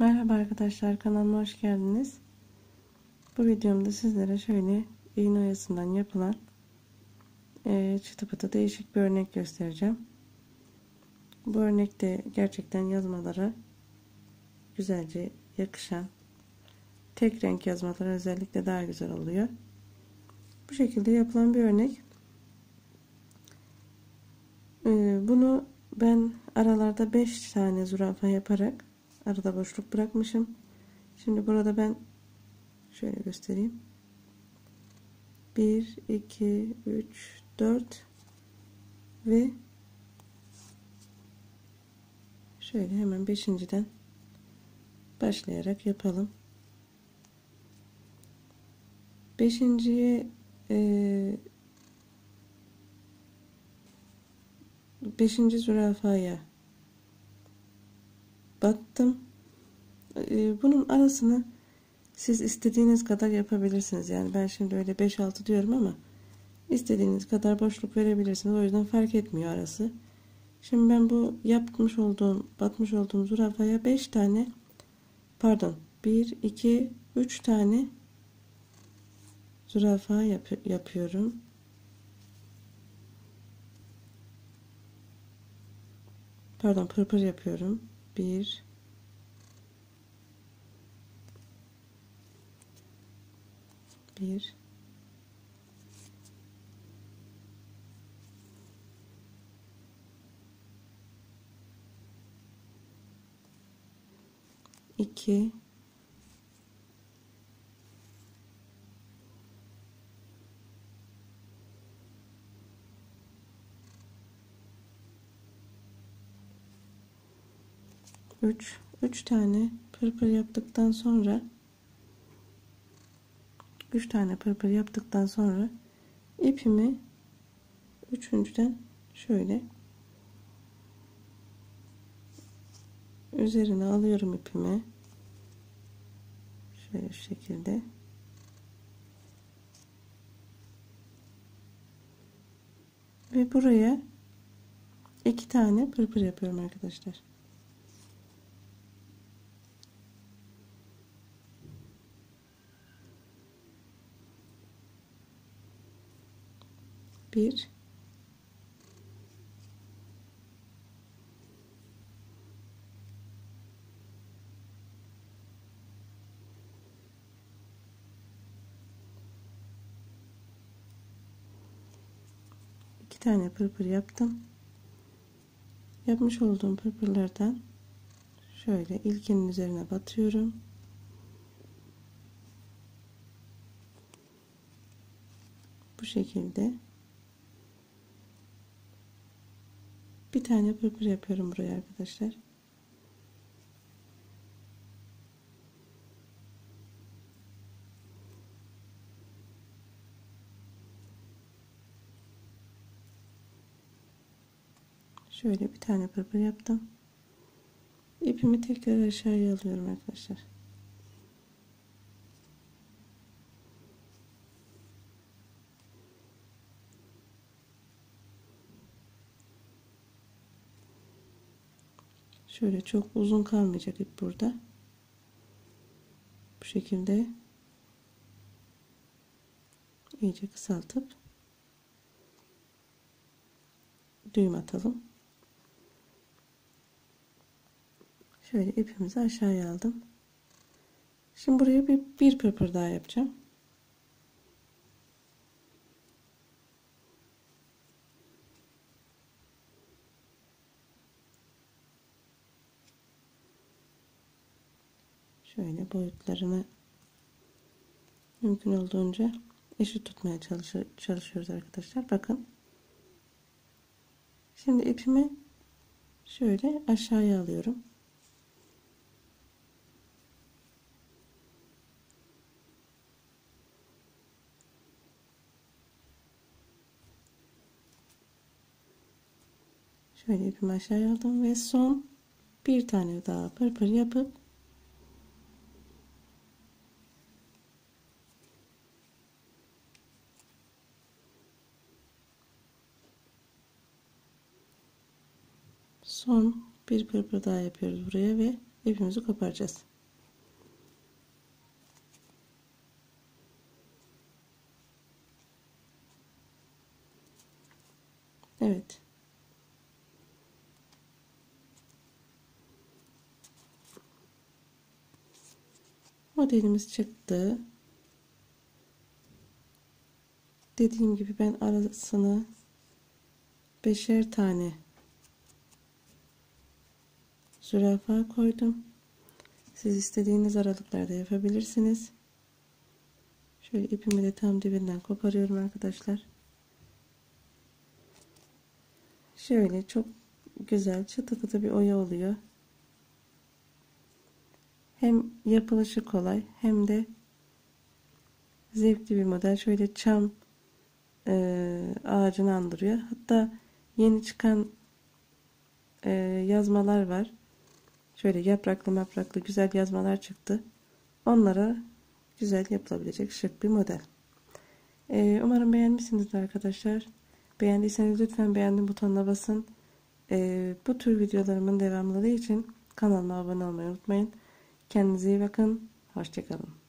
Merhaba arkadaşlar kanalıma hoş geldiniz. Bu videomda sizlere şöyle iğne oyasından yapılan e, çıtı pıtı değişik bir örnek göstereceğim. Bu örnekte gerçekten yazmalara güzelce yakışan tek renk yazmalar özellikle daha güzel oluyor. Bu şekilde yapılan bir örnek. E, bunu ben aralarda 5 tane zürafa yaparak Arada boşluk bırakmışım. Şimdi burada ben şöyle göstereyim. 1, 2, 3, 4 ve şöyle hemen beşinciden başlayarak yapalım. Beşinciye e, beşinci zürafaya battım. Ee, bunun arasını siz istediğiniz kadar yapabilirsiniz. Yani ben şimdi öyle 5-6 diyorum ama istediğiniz kadar boşluk verebilirsiniz. O yüzden fark etmiyor arası. Şimdi ben bu yapmış olduğum, batmış olduğum zürafaya 5 tane pardon 1, 2, 3 tane zürafa yap yapıyorum. Pardon pırpır yapıyorum bir. Bir. İki üç üç tane pırpır yaptıktan sonra üç tane pırpır yaptıktan sonra ipimi üçüncüden şöyle üzerine alıyorum ipimi. Şöyle şekilde. Ve buraya iki tane pırpır yapıyorum arkadaşlar bir. İki tane pırpır yaptım. Yapmış olduğum pırpırlardan şöyle ilkinin üzerine batıyorum. Bu şekilde bir tane pırpır yapıyorum buraya arkadaşlar. Şöyle bir tane pırpır yaptım. İpimi tekrar aşağıya alıyorum arkadaşlar. Şöyle çok uzun kalmayacak ip burada. Bu şekilde iyice kısaltıp düğüm atalım. Şöyle ipimizi aşağıya aldım. Şimdi buraya bir, bir pırpır daha yapacağım. Şöyle boyutlarını mümkün olduğunca eşit tutmaya çalışıyoruz arkadaşlar. Bakın. Şimdi ipimi şöyle aşağıya alıyorum. Şöyle ipimi aşağıya aldım ve son bir tane daha pırpır yapıp son bir pırpır daha yapıyoruz buraya ve ipimizi koparacağız. Evet. Modelimiz çıktı. Dediğim gibi ben arasını beşer tane zürafa koydum. Siz istediğiniz aralıklarda yapabilirsiniz. Şöyle ipimi de tam dibinden koparıyorum arkadaşlar. Şöyle çok güzel çıtı pıtı bir oya oluyor. Hem yapılışı kolay hem de zevkli bir model. Şöyle çam e, ağacını andırıyor. Hatta yeni çıkan e, yazmalar var. Şöyle yapraklı yapraklı güzel yazmalar çıktı. Onlara güzel yapılabilecek şık bir model. E, umarım beğenmişsinizdir arkadaşlar. Beğendiyseniz lütfen beğendim butonuna basın. E, bu tür videolarımın devamlılığı için kanalıma abone olmayı unutmayın. Kendinize iyi bakın. Hoşçakalın.